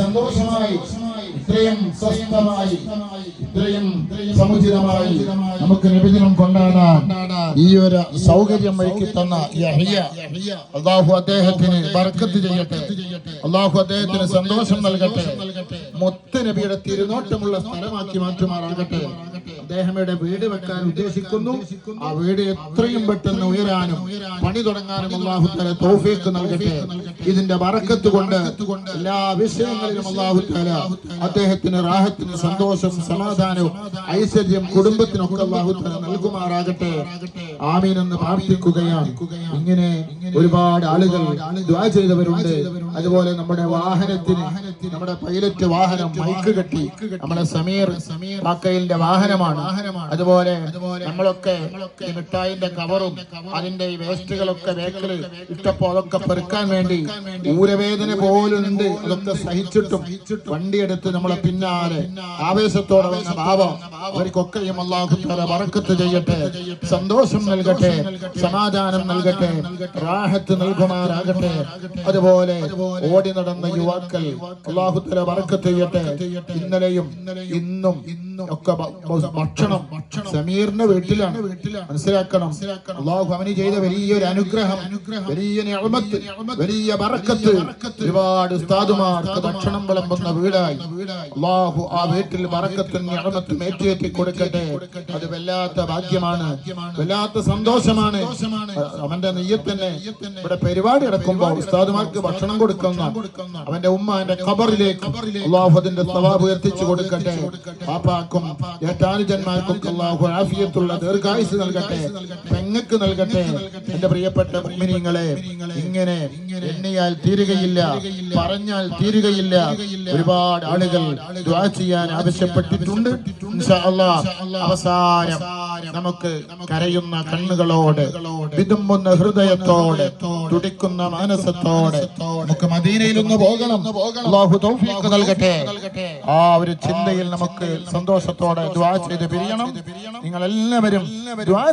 സന്തോഷമായി ഇത്രയും സ്വസ്ഥമായി ഇത്രയും സമുചിതമായി നമുക്ക് നബിദിനം കൊണ്ടാടാൻ ഈ ഒരു സൗകര്യം ഒരുക്കി തന്ന അള്ളാഹു അദ്ദേഹത്തിന് ബർക്കത്ത് ചെയ്യട്ടെ. അള്ളാഹു അദ്ദേഹത്തിന് സന്തോഷം നൽകട്ടെ. മൊത്ത നബിയുടെ തിരുനോട്ടമുള്ള സ്ഥലമാക്കി മാറ്റുമാറാകട്ടെ. അദ്ദേഹമയുടെ വീട് വെക്കാൻ ഉദ്ദേശിക്കുന്നു. ആ വീട് എത്രയും പെട്ടെന്ന് ഉയരാനും പണി തുടങ്ങാനും അള്ളാഹു തോഫീക്ക് നൽകട്ടെ. ഇതിന്റെ വറക്കത്ത് കൊണ്ട് എല്ലാ വിഷയങ്ങളിലും അള്ളാഹു താല അദ്ദേഹത്തിന് റാഹത്തിന് സന്തോഷം സമാധാനവും ഐശ്വര്യം കുടുംബത്തിനൊക്കെ അള്ളാഹു താല നൽകുമാറാകട്ടെ. ആമീൻ എന്ന് പ്രാർത്ഥിക്കുകയാണ്. ഇങ്ങനെ ഒരുപാട് ആളുകൾ ചെയ്തവരുണ്ട്. അതുപോലെ നമ്മുടെ വാഹനത്തിന് നമ്മുടെ പൈലറ്റ് വാഹനം മൈക്ക് കെട്ടി നമ്മുടെ സമീർ സമീർ മക്കയിലിന്റെ വാഹനമാണ്. അതുപോലെ നമ്മളൊക്കെ മിഠായിന്റെ കവറും അതിന്റെ ഈ വേസ്റ്റുകളൊക്കെ വേക്കൽ ഇട്ടപ്പോ അതൊക്കെ പെറുക്കാൻ വേണ്ടി ഊരവേദന പോലും ഉണ്ട് അതൊക്കെ സഹിച്ചിട്ടും വണ്ടിയെടുത്ത് നമ്മളെ പിന്നാലെ ആവേശത്തോടെ വന്ന ഭാവം അവർക്കൊക്കെയും അള്ളാഹുത്താല വറക്കത്ത് ചെയ്യട്ടെ. സന്തോഷം നൽകട്ടെ. സമാധാനം നൽകട്ടെ. റാഹത്ത് നൽകുമാറാകട്ടെ. അതുപോലെ ഓടി നടന്ന യുവാക്കൾ അള്ളാഹുത്തല വറക്കത്ത് ചെയ്യട്ടെ. ഇന്നലെയും ഇന്നും ഒക്കെ ഭക്ഷണം. സമീറിന്റെ വീട്ടിലാണ്. മനസ്സിലാക്കണം. അള്ളാഹു അവന് ചെയ്ത വലിയൊരു അനുഗ്രഹം. വലിയ നിഅമത്ത്. വലിയ ബറക്കത്ത്. ഒരുപാട് ഉസ്താദുമാർക്ക് ഭക്ഷണം വിളമ്പുന്ന വീടായി. അള്ളാഹു ആ വീട്ടിൽ ബറക്കത്തും നിഅമത്തും ഏറ്റുകെട്ടി കൊടുക്കട്ടെ. അത് വല്ലാത്ത ഭാഗ്യമാണ്. വല്ലാത്ത സന്തോഷമാണ്. അവന്റെ നെയ്യത്തന്നെ ഇവിടെ പരിപാടി നടക്കുമ്പോൾ ഉസ്താദുമാർക്ക് ഭക്ഷണം കൊടുക്കുന്ന അവന്റെ ഉമ്മ അവന്റെ ഖബറിലേക്ക് അള്ളാഹു അതിന്റെ സവാബ് ഉയർത്തിച്ചു കൊടുക്കട്ടെ. പാപ്പാക്കും ഏറ്റാനുജന്മാർക്കും അള്ളാഹു ആഫിയത്തുള്ള ദീർഘായുസ് നൽകട്ടെ. പെങ്ങക്ക് നൽകട്ടെ. എന്റെ പ്രിയപ്പെട്ട മുഅ്മിനീങ്ങളെ ഇങ്ങനെ എണ്ണിയാൽ തീരുകയില്ല പറഞ്ഞാൽ തീരുകയില്ല. ഒരുപാട് ആളുകൾ ചെയ്യാൻ ആവശ്യപ്പെട്ടിട്ടുണ്ട്. അവസാനം നമുക്ക് കരയുന്ന കണ്ണുകളോട് വിതുമ്പുന്ന ഹൃദയത്തോടെ തുടിക്കുന്ന മാനസത്തോടെ നമുക്ക് മദീനയിൽ ഒന്ന് പോകണം. അള്ളാഹു തൗഫീഖ് നൽകട്ടെ. ആ ഒരു ചിന്തയിൽ നമുക്ക് സന്തോഷത്തോടെ ദ്വാ ചെയ്ത് പിരിയണം. നിങ്ങൾ എല്ലാവരും ദ്വാ